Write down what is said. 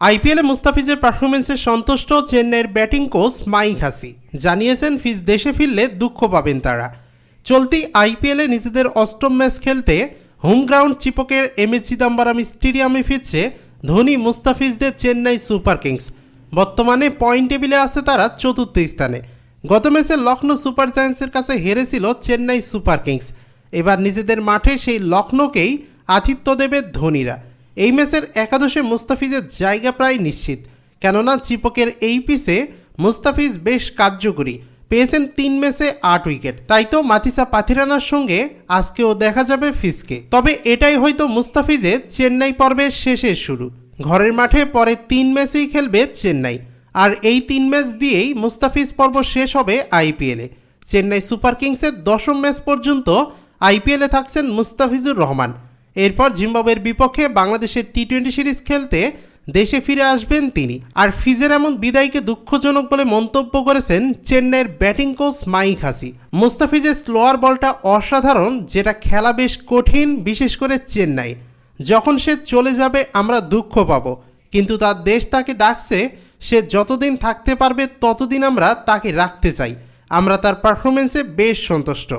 আইপিএলে মুস্তাফিজের পারফরমেন্সে সন্তুষ্ট চেন্নাইয়ের ব্যাটিং কোচ মাইক হাসি। জানিয়েছেন, ফিজ দেশে ফিরলে দুঃখ পাবেন তারা। চলতি আইপিএলে নিজেদের অষ্টম ম্যাচ খেলতে হোম গ্রাউন্ড চিপকের এম এ চিদাম্বরম স্টেডিয়ামে ফিরছে ধোনি, মুস্তাফিজদের চেন্নাই সুপার কিংস। বর্তমানে পয়েন্ট টেবিলে আছে তারা চতুর্থ স্থানে। গত ম্যাচে লখনৌ সুপার জায়ান্টসের কাছে হেরেছিল চেন্নাই সুপার কিংস। এবার নিজেদের মাঠে সেই লখনৌকেই আতিথ্য দেবে ধোনিরা। এই ম্যাচের একাদশে মুস্তাফিজের জায়গা প্রায় নিশ্চিত। কেননা চিপকের এই পিসে মুস্তাফিজ বেশ কার্যকরী। পেয়েছেন তিন ম্যাচে আট উইকেট। তাই তো মাতিসা পাথিরানার সঙ্গে আজকেও দেখা যাবে ফিসকে তবে এটাই হয়তো মুস্তাফিজের চেন্নাই পর্বের শেষের শুরু। ঘরের মাঠে পরে তিন ম্যাচেই খেলবে চেন্নাই। আর এই তিন ম্যাচ দিয়েই মুস্তাফিজ পর্ব শেষ হবে আইপিএলে। চেন্নাই সুপার কিংসের দশম ম্যাচ পর্যন্ত আইপিএলে থাকছেন মুস্তাফিজুর রহমান। এরপর জিম্বাবুয়ের বিপক্ষে বাংলাদেশের টি টোয়েন্টি সিরিজ খেলতে দেশে ফিরে আসবেন তিনি। আর ফিজের এমন বিদায়কে দুঃখজনক বলে মন্তব্য করেছেন চেন্নাইয়ের ব্যাটিং কোচ মাইক হাসি। মুস্তাফিজের স্লোয়ার বলটা অসাধারণ, যেটা খেলা বেশ কঠিন, বিশেষ করে চেন্নাই। যখন সে চলে যাবে, আমরা দুঃখ পাব। কিন্তু তার দেশ তাকে ডাকছে, সে যতদিন থাকতে পারবে, ততদিন আমরা তাকে রাখতে চাই। আমরা তার পারফরমেন্সে বেশ সন্তুষ্ট।